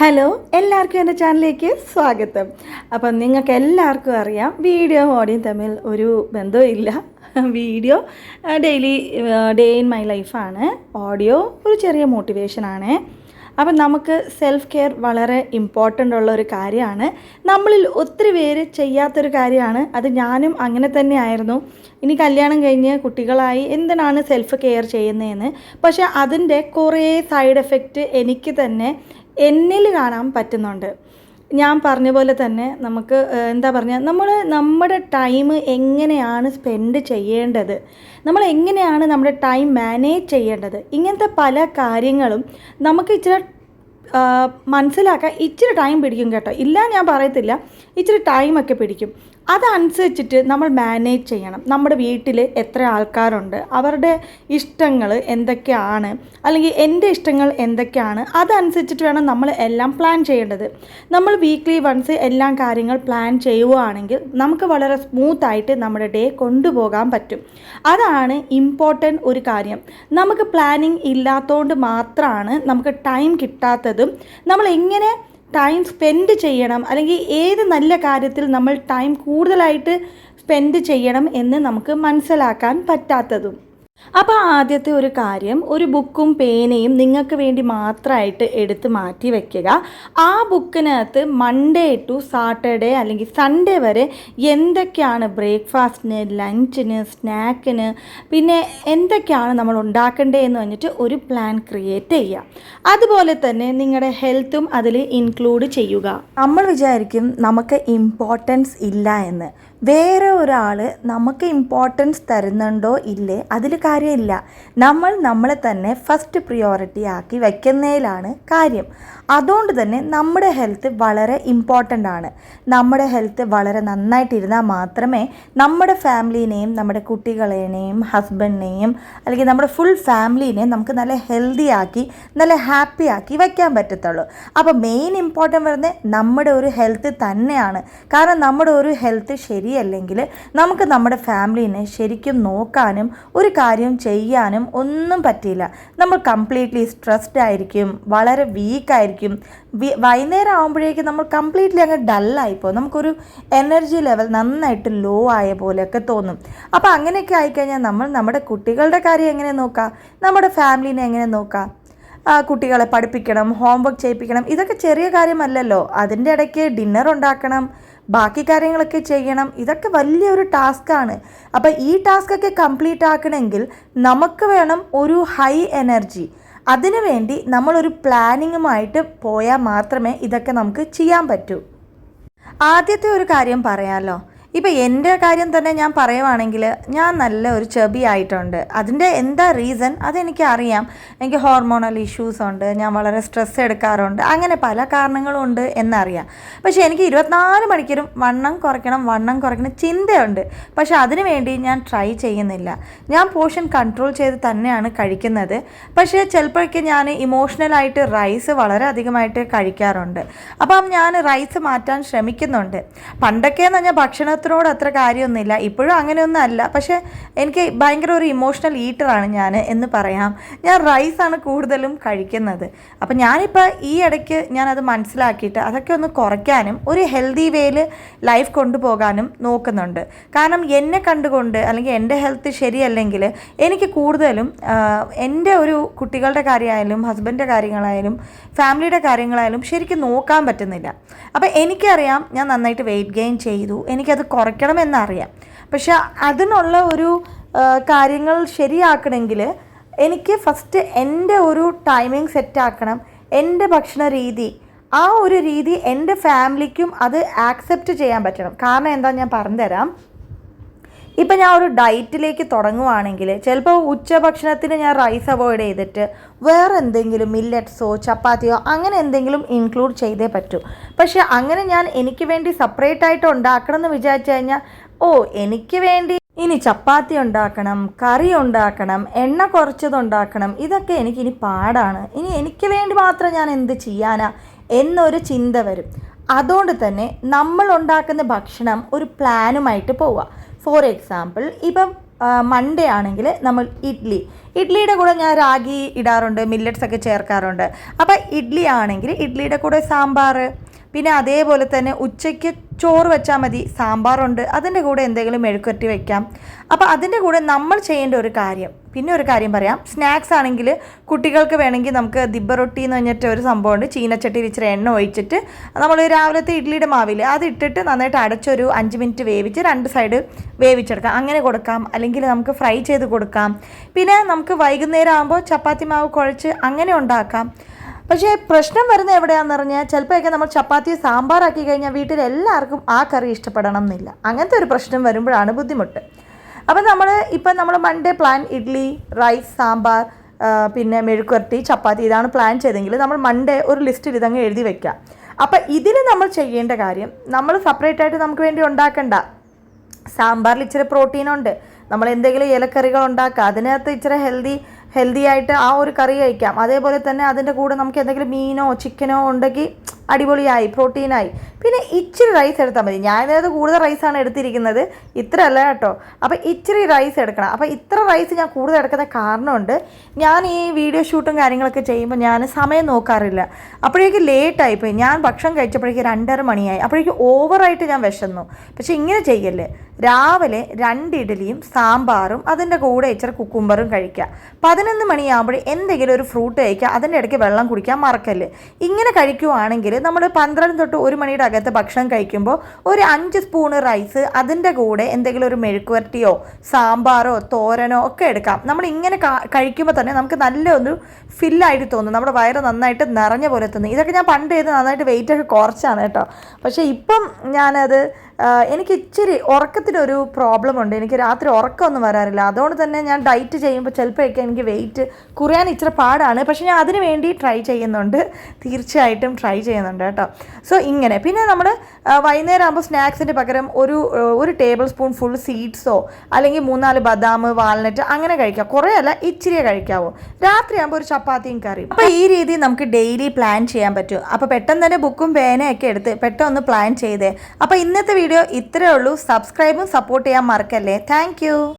Hello എല്ലാവർക്കും എന്റെ ചാനലിലേക്ക് സ്വാഗതം. അപ്പം നിങ്ങൾക്ക് എല്ലാവർക്കും അറിയാം വീഡിയോ ഓഡിയും തമ്മിൽ ഒരു ബന്ധമില്ല video daily day in my ലൈഫാണ്. ഓഡിയോ ഒരു ചെറിയ മോട്ടിവേഷനാണ് അപ്പം നമുക്ക് സെൽഫ് കെയർ വളരെ ഇമ്പോർട്ടന്റ് ഉള്ള ഒരു കാര്യമാണ്. നമ്മളിൽ ഒത്തിരി പേര് ചെയ്യാത്തൊരു കാര്യമാണ്. അത് ഞാനും അങ്ങനെ തന്നെ ആയിരുന്നു. ഇനി കല്യാണം കഴിഞ്ഞ് കുട്ടികളായി എന്തിനാണ് സെൽഫ് കെയർ ചെയ്യുന്നതെന്ന് പക്ഷേ അതിന്റെ കുറേ സൈഡ് എഫക്റ്റ് എനിക്ക് തന്നെ എന്നിൽ കാണാൻ പറ്റുന്നുണ്ട്. ഞാൻ പറഞ്ഞ പോലെ തന്നെ നമുക്ക് എന്താ പറഞ്ഞാൽ നമ്മൾ നമ്മുടെ ടൈം എങ്ങനെയാണ് സ്പെൻഡ് ചെയ്യേണ്ടത്? നമ്മൾ എങ്ങനെയാണ് നമ്മുടെ ടൈം മാനേജ് ചെയ്യേണ്ടത്? ഇങ്ങനത്തെ പല കാര്യങ്ങളും നമുക്ക് ഇച്ചിരി മനസ്സിലാക്കാൻ ഇച്ചിരി ടൈം പിടിക്കും കേട്ടോ. ഇല്ല ഞാൻ പറയത്തില്ല. ഇച്ചിരി ടൈമൊക്കെ പിടിക്കും. അതനുസരിച്ചിട്ട് നമ്മൾ മാനേജ് ചെയ്യണം. നമ്മുടെ വീട്ടിൽ എത്ര ആൾക്കാരുണ്ട് അവരുടെ ഇഷ്ടങ്ങൾ എന്തൊക്കെയാണ് അല്ലെങ്കിൽ എന്റെ ഇഷ്ടങ്ങൾ എന്തൊക്കെയാണ് അതനുസരിച്ചിട്ട് വേണം നമ്മൾ എല്ലാം പ്ലാൻ ചെയ്യേണ്ടത്. നമ്മൾ വീക്ക്ലി വൺസ് എല്ലാം കാര്യങ്ങൾ പ്ലാൻ ചെയ്യുകയാണെങ്കിൽ നമുക്ക് വളരെ സ്മൂത്തായിട്ട് നമ്മുടെ ഡേ കൊണ്ടുപോകാൻ പറ്റും. അതാണ് ഇമ്പോർട്ടന്റ് ഒരു കാര്യം. നമുക്ക് പ്ലാനിങ് ഇല്ലാത്തതുകൊണ്ട് മാത്രമാണ് നമുക്ക് ടൈം കിട്ടാത്തതും. നമ്മൾ എങ്ങനെ ടൈം സ്പെൻഡ് ചെയ്യണം. അല്ലെങ്കിൽ ഏത് നല്ല കാര്യത്തിൽ നമ്മൾ ടൈം കൂടുതലായിട്ട് സ്പെൻഡ് ചെയ്യണം എന്ന് നമുക്ക് മനസ്സിലാക്കാൻ പറ്റാത്തതും. അപ്പോൾ ആദ്യത്തെ ഒരു കാര്യം ഒരു ബുക്കും പേനയും നിങ്ങൾക്ക് വേണ്ടി മാത്രമായിട്ട് എടുത്ത് മാറ്റി വെക്കുക. ആ ബുക്കിനകത്ത് മൺഡേ ടു സാറ്റർഡേ അല്ലെങ്കിൽ സൺഡേ വരെ എന്തൊക്കെയാണ് ബ്രേക്ക്ഫാസ്റ്റിന് ലഞ്ചിന് സ്നാക്കിന് പിന്നെ എന്തൊക്കെയാണ് നമ്മൾ ഉണ്ടാക്കേണ്ടത് എന്ന് പറഞ്ഞിട്ട് ഒരു പ്ലാൻ ക്രിയേറ്റ് ചെയ്യുക. അതുപോലെ തന്നെ നിങ്ങളുടെ ഹെൽത്തും അതിൽ ഇൻക്ലൂഡ് ചെയ്യുക. നമ്മൾ വിചാരിക്കും നമുക്ക് ഇമ്പോർട്ടൻസ് ഇല്ല എന്ന്. വേറെ ഒരാൾ നമുക്ക് ഇമ്പോർട്ടൻസ് തരുന്നുണ്ടോ ഇല്ലേ? അതിൽ കാര്യമില്ല. നമ്മൾ നമ്മളെ തന്നെ ഫസ്റ്റ് പ്രിയോറിറ്റി ആക്കി വയ്ക്കുന്നതിലാണ് കാര്യം. അതുകൊണ്ട് തന്നെ നമ്മുടെ ഹെൽത്ത് വളരെ ഇമ്പോർട്ടന്റ് ആണ്. നമ്മുടെ ഹെൽത്ത് വളരെ നന്നായിട്ടിരുന്നാൽ മാത്രമേ നമ്മുടെ ഫാമിലീനെയും നമ്മുടെ കുട്ടികളെയും ഹസ്ബൻഡിനെയും അല്ലെങ്കിൽ നമ്മുടെ ഫുൾ ഫാമിലീനെയും നമുക്ക് നല്ല ഹെൽത്തി ആക്കി നല്ല ഹാപ്പി ആക്കി വയ്ക്കാൻ പറ്റത്തുള്ളൂ. അപ്പോൾ മെയിൻ ഇമ്പോർട്ടന്റ് വരുന്നത് നമ്മുടെ ഒരു ഹെൽത്ത് തന്നെയാണ്. കാരണം നമ്മുടെ ഒരു ഹെൽത്ത് ശരിയല്ലെങ്കിൽ നമുക്ക് നമ്മുടെ ഫാമിലിനെ ശരിക്കും നോക്കാനും ഒരു കാര്യം ചെയ്യാനും ഒന്നും പറ്റില്ല നമ്മൾ കംപ്ലീറ്റ്ലി സ്ട്രെസ്ഡ് ആയിരിക്കും വളരെ വീക്കായിരിക്കും വൈകുന്നേരം ആകുമ്പോഴേക്കും നമ്മൾ കംപ്ലീറ്റ്ലി അങ്ങ് ഡല്ലായിപ്പോൾ നമുക്കൊരു എനർജി ലെവൽ നന്നായിട്ട് ലോ ആയ പോലെയൊക്കെ തോന്നും. അപ്പോൾ അങ്ങനെയൊക്കെ ആയിക്കഴിഞ്ഞാൽ നമ്മൾ നമ്മുടെ കുട്ടികളുടെ കാര്യം എങ്ങനെ നോക്കാം? നമ്മുടെ ഫാമിലിനെ എങ്ങനെ നോക്കാം? കുട്ടികളെ പഠിപ്പിക്കണം ഹോംവർക്ക് ചെയ്യിപ്പിക്കണം ഇതൊക്കെ ചെറിയ കാര്യമല്ലല്ലോ. അതിന്റെ ഇടയ്ക്ക് ഡിന്നർ ഉണ്ടാക്കണം. ബാക്കി കാര്യങ്ങളൊക്കെ ചെയ്യണം. ഇതൊക്കെ വലിയൊരു ടാസ്ക്കാണ്. അപ്പോൾ ഈ ടാസ്ക്കൊക്കെ കംപ്ലീറ്റ് ആക്കണമെങ്കിൽ നമുക്ക് വേണം ഒരു ഹൈ എനർജി. അതിനു വേണ്ടി നമ്മളൊരു പ്ലാനിങ്ങുമായിട്ട് പോയാൽ മാത്രമേ ഇതൊക്കെ നമുക്ക് ചെയ്യാൻ പറ്റൂ. ആദ്യത്തെ ഒരു കാര്യം പറയാമല്ലോ ഇപ്പം എന്റെ കാര്യം തന്നെ ഞാൻ പറയുവാണെങ്കിൽ ഞാൻ നല്ല ഒരു ചെബി ആയിട്ടുണ്ട്. അതിന്റെ എന്താ റീസൺ അതെനിക്ക് അറിയാം. എനിക്ക് ഹോർമോണൽ ഇഷ്യൂസ് ഉണ്ട്. ഞാൻ വളരെ സ്ട്രെസ് എടുക്കാറുണ്ട്. അങ്ങനെ പല കാരണങ്ങളും ഉണ്ട് എന്നറിയാം. പക്ഷേ എനിക്ക് ഇരുപത്തിനാല് മണിക്കൂറും വണ്ണം കുറയ്ക്കണം വണ്ണം കുറയ്ക്കണം ചിന്തയുണ്ട്. പക്ഷേ അതിനു വേണ്ടി ഞാൻ ട്രൈ ചെയ്യുന്നില്ല. ഞാൻ പോർഷൻ കൺട്രോൾ ചെയ്ത് തന്നെയാണ് കഴിക്കുന്നത്. പക്ഷേ ചിലപ്പോഴൊക്കെ ഞാൻ ഇമോഷണലായിട്ട് റൈസ് വളരെ അധികമായിട്ട് കഴിക്കാറുണ്ട്. അപ്പം ഞാൻ റൈസ് മാറ്റാൻ ശ്രമിക്കുന്നുണ്ട്. പണ്ടൊക്കെ എന്ന് പറഞ്ഞാൽ ഭക്ഷണത്തിനോട് അത്ര കാര്യമൊന്നുമില്ല. ഇപ്പോഴും അങ്ങനെയൊന്നും അല്ല. പക്ഷേ എനിക്ക് ഭയങ്കര ഒരു ഇമോഷണൽ ഈറ്ററാണ് ഞാൻ എന്ന് പറയാം. ഞാൻ റൈസാണ് കൂടുതലും കഴിക്കുന്നത്. അപ്പം ഞാനിപ്പോൾ ഈ ഇടയ്ക്ക് ഞാനത് മനസ്സിലാക്കിയിട്ട് അതൊക്കെ ഒന്ന് കുറയ്ക്കാനും ഒരു ഹെൽത്തി വേയിൽ ലൈഫ് കൊണ്ടുപോകാനും നോക്കുന്നുണ്ട്. കാരണം എന്നെ കണ്ടുകൊണ്ട് അല്ലെങ്കിൽ എന്റെ ഹെൽത്ത് ശരിയല്ലെങ്കിൽ എനിക്ക് കൂടുതലും എന്റെ ഒരു കുട്ടികളുടെ കാര്യമായാലും ഹസ്ബൻഡിന്റെ കാര്യങ്ങളായാലും ഫാമിലിയുടെ കാര്യങ്ങളായാലും ശരിക്കും നോക്കാൻ പറ്റുന്നില്ല. അപ്പോൾ എനിക്കറിയാം ഞാൻ നന്നായിട്ട് വെയിറ്റ് ഗെയിൻ ചെയ്തു. എനിക്കത് കുറയ്ക്കണമെന്നറിയാം. പക്ഷെ അതിനുള്ള ഒരു കാര്യങ്ങൾ ശരിയാക്കണമെങ്കിൽ എനിക്ക് ഫസ്റ്റ് എന്റെ ഒരു ടൈമിംഗ് സെറ്റാക്കണം എന്റെ ഭക്ഷണ രീതി ആ ഒരു രീതി എന്റെ ഫാമിലിക്കും അത് ആക്സെപ്റ്റ് ചെയ്യാൻ പറ്റണം. കാരണം എന്താ ഞാൻ പറഞ്ഞുതരാം. ഇപ്പം ഞാൻ ഒരു ഡയറ്റിലേക്ക് തുടങ്ങുവാണെങ്കിൽ ചിലപ്പോൾ ഉച്ചഭക്ഷണത്തിന് ഞാൻ റൈസ് അവോയ്ഡ് ചെയ്തിട്ട് വേറെ എന്തെങ്കിലും മില്ലറ്റ്സോ ചപ്പാത്തിയോ അങ്ങനെ എന്തെങ്കിലും ഇൻക്ലൂഡ് ചെയ്തേ പറ്റൂ. പക്ഷേ അങ്ങനെ ഞാൻ എനിക്ക് വേണ്ടി സെപ്പറേറ്റ് ആയിട്ട് ഉണ്ടാക്കണം എന്ന് വിചാരിച്ചു കഴിഞ്ഞാൽ ഓ എനിക്ക് വേണ്ടി ഇനി ചപ്പാത്തി ഉണ്ടാക്കണം കറി ഉണ്ടാക്കണം എണ്ണ കുറച്ചതുണ്ടാക്കണം ഇതൊക്കെ എനിക്ക് ഇനി പാടാണ്. ഇനി എനിക്ക് വേണ്ടി മാത്രം ഞാൻ എന്ത് ചെയ്യാനാ എന്നൊരു ചിന്ത വരും. അതുകൊണ്ട് തന്നെ നമ്മൾ ഉണ്ടാക്കുന്ന ഭക്ഷണം ഒരു പ്ലാനുമായിട്ട് പോവുക. ഫോർ എക്സാമ്പിൾ ഇപ്പം മൺഡേ ആണെങ്കിൽ നമ്മൾ ഇഡ്ഡലി ഇഡ്ഡലിയുടെ കൂടെ ഞാൻ റാഗി ഇടാറുണ്ട് മില്ലറ്റ്സ് ഒക്കെ ചേർക്കാറുണ്ട്. അപ്പോൾ ഇഡ്ഡലി ആണെങ്കിൽ ഇഡ്ഡലിയുടെ കൂടെ സാമ്പാർ പിന്നെ അതേപോലെ തന്നെ ഉച്ചയ്ക്ക് ചോറ് വെച്ചാൽ മതി സാമ്പാറുണ്ട് അതിന്റെ കൂടെ എന്തെങ്കിലും മെഴുക്കുരട്ടി വയ്ക്കാം അപ്പോൾ അതിന്റെ കൂടെ നമ്മൾ ചെയ്യേണ്ട ഒരു കാര്യം പിന്നെ ഒരു കാര്യം പറയാം. സ്നാക്സ് ആണെങ്കിൽ കുട്ടികൾക്ക് വേണമെങ്കിൽ നമുക്ക് ദിബ്ബ റൊട്ടി എന്ന് പറഞ്ഞിട്ട് ഒരു സംഭവമുണ്ട്. ചീനച്ചട്ടിയിൽ ഇച്ചിരി എണ്ണ ഒഴിച്ചിട്ട് നമ്മൾ രാവിലത്തെ ഇഡ്ഡലിയുടെ മാവിൽ അത് ഇട്ടിട്ട് നന്നായിട്ട് അടച്ചൊരു അഞ്ച് മിനിറ്റ് വേവിച്ച് രണ്ട് സൈഡ് വേവിച്ചെടുക്കാം. അങ്ങനെ കൊടുക്കാം. അല്ലെങ്കിൽ നമുക്ക് ഫ്രൈ ചെയ്ത് കൊടുക്കാം. പിന്നെ നമുക്ക് വൈകുന്നേരം ആകുമ്പോൾ ചപ്പാത്തി മാവ് കുഴച്ച് അങ്ങനെ ഉണ്ടാക്കാം. പക്ഷേ പ്രശ്നം വരുന്നത് എവിടെയാണെന്ന് പറഞ്ഞാൽ ചിലപ്പോഴൊക്കെ നമ്മൾ ചപ്പാത്തി സാമ്പാറാക്കി കഴിഞ്ഞാൽ വീട്ടിൽ എല്ലാവർക്കും ആ കറി ഇഷ്ടപ്പെടണം എന്നില്ല അങ്ങനത്തെ ഒരു പ്രശ്നം വരുമ്പോഴാണ് ബുദ്ധിമുട്ട്. അപ്പം നമ്മൾ ഇപ്പം നമ്മൾ Monday plan idli rice sambar പിന്നെ മെഴുക്കുവരട്ടി ചപ്പാത്തി ഇതാണ് പ്ലാൻ ചെയ്തെങ്കിൽ നമ്മൾ മൺഡേ ഒരു ലിസ്റ്റിൽ ഇതങ്ങ് എഴുതി വെക്കാം അപ്പം ഇതിന് നമ്മൾ ചെയ്യേണ്ട കാര്യം നമ്മൾ സെപ്പറേറ്റ് ആയിട്ട് നമുക്ക് വേണ്ടി ഉണ്ടാക്കണ്ട. സാമ്പാറിൽ ഇച്ചിരി പ്രോട്ടീനുണ്ട് നമ്മൾ എന്തെങ്കിലും ഇലക്കറികൾ ഉണ്ടാക്കുക. അതിനകത്ത് ഇച്ചിരി ഹെൽത്തി ഹെൽത്തി ആയിട്ട് ആ ഒരു കറി കഴിക്കാം. അതേപോലെ തന്നെ അതിന്റെ കൂടെ നമുക്ക് എന്തെങ്കിലും മീനോ ചിക്കനോ ഉണ്ടെങ്കിൽ അടിപൊളിയായി പ്രോട്ടീനായി. പിന്നെ ഇച്ചിരി റൈസ് എടുത്താൽ മതി. ഞാനത് കൂടുതൽ റൈസാണ് എടുത്തിരിക്കുന്നത്. ഇത്ര അല്ല കേട്ടോ. അപ്പോൾ ഇച്ചിരി റൈസ് എടുക്കണം. അപ്പോൾ ഇത്ര റൈസ് ഞാൻ കൂടുതൽ എടുക്കുന്ന കാരണമുണ്ട്. ഞാൻ ഈ വീഡിയോ ഷൂട്ടും കാര്യങ്ങളൊക്കെ ചെയ്യുമ്പോൾ ഞാൻ സമയം നോക്കാറില്ല. അപ്പോഴേക്ക് ലേറ്റായിപ്പോയി ഞാൻ ഭക്ഷണം കഴിച്ചപ്പോഴേക്ക് രണ്ടര മണിയായി. അപ്പോഴേക്ക് ഓവറായിട്ട് ഞാൻ വിശന്നു. പക്ഷേ ഇങ്ങനെ ചെയ്യല്ലേ? രാവിലെ രണ്ട് ഇഡലിയും സാമ്പാറും അതിന്റെ കൂടെ ഇച്ചിരി കുക്കുംബറും കഴിക്കുക. പതിനൊന്ന് മണിയാകുമ്പോൾ എന്തെങ്കിലും ഒരു ഫ്രൂട്ട് കഴിക്കുക. അതിന്റെ ഇടയ്ക്ക് വെള്ളം കുടിക്കാൻ മറക്കല്ല്? ഇങ്ങനെ കഴിക്കുവാണെങ്കിൽ നമ്മൾ പന്ത്രണ്ട് തൊട്ട് ഒരു മണിയുടെ അകത്ത് ഭക്ഷണം കഴിക്കുമ്പോൾ ഒരു അഞ്ച് സ്പൂണ് റൈസ് അതിന്റെ കൂടെ എന്തെങ്കിലും ഒരു മെഴുക്കുവരട്ടിയോ സാമ്പാറോ തോരനോ ഒക്കെ എടുക്കാം. നമ്മൾ ഇങ്ങനെ കഴിക്കുമ്പോൾ തന്നെ നമുക്ക് നല്ല നല്ലൊരു ഫില്ലായിട്ട് തോന്നും. നമ്മുടെ വയറ് നന്നായിട്ട് നിറഞ്ഞ പോലെ തോന്നും. ഇതൊക്കെ ഞാൻ പണ്ട് ചെയ്ത് നന്നായിട്ട് വെയിറ്റൊക്കെ കുറച്ചാണ് കേട്ടോ. പക്ഷേ ഇപ്പം ഞാനത് എനിക്ക് ഇച്ചിരി ഉറക്കത്തിനൊരു പ്രോബ്ലം ഉണ്ട്. എനിക്ക് രാത്രി ഉറക്കമൊന്നും വരാറില്ല. അതുകൊണ്ട് തന്നെ ഞാൻ ഡയറ്റ് ചെയ്യുമ്പോൾ ചിലപ്പോഴൊക്കെ എനിക്ക് വെയിറ്റ് കുറയാൻ ഇച്ചിരി പാടാണ്. പക്ഷേ ഞാൻ അതിന് വേണ്ടി ട്രൈ ചെയ്യുന്നുണ്ട്. തീർച്ചയായിട്ടും ട്രൈ ചെയ്യുന്നുണ്ട് കേട്ടോ. സോ ഇങ്ങനെ. പിന്നെ നമ്മൾ വൈകുന്നേരം ആകുമ്പോൾ സ്നാക്സിന്റെ പകരം ഒരു ഒരു ടേബിൾ സ്പൂൺ ഫുൾ സീഡ്സോ അല്ലെങ്കിൽ മൂന്നാൽ ബദാം വാൽനട്ട് അങ്ങനെ കഴിക്കാം. കുറേ അല്ല കഴിക്കാവോ. കഴിക്കാവൂ രാത്രിയാകുമ്പോൾ ഒരു ചപ്പാത്തിയും കറിയും. അപ്പോൾ ഈ രീതി നമുക്ക് ഡെയിലി പ്ലാൻ ചെയ്യാൻ പറ്റും. അപ്പോൾ പെട്ടെന്ന് തന്നെ ബുക്കും പേനയൊക്കെ എടുത്ത് പെട്ടെന്ന് പ്ലാൻ ചെയ്തേ. അപ്പോൾ ഇന്നത്തെ വീഡിയോ ഇത്രയേ ഉള്ളൂ. സബ്സ്ക്രൈബും സപ്പോർട്ട് ചെയ്യാൻ മറക്കല്ലേ. താങ്ക്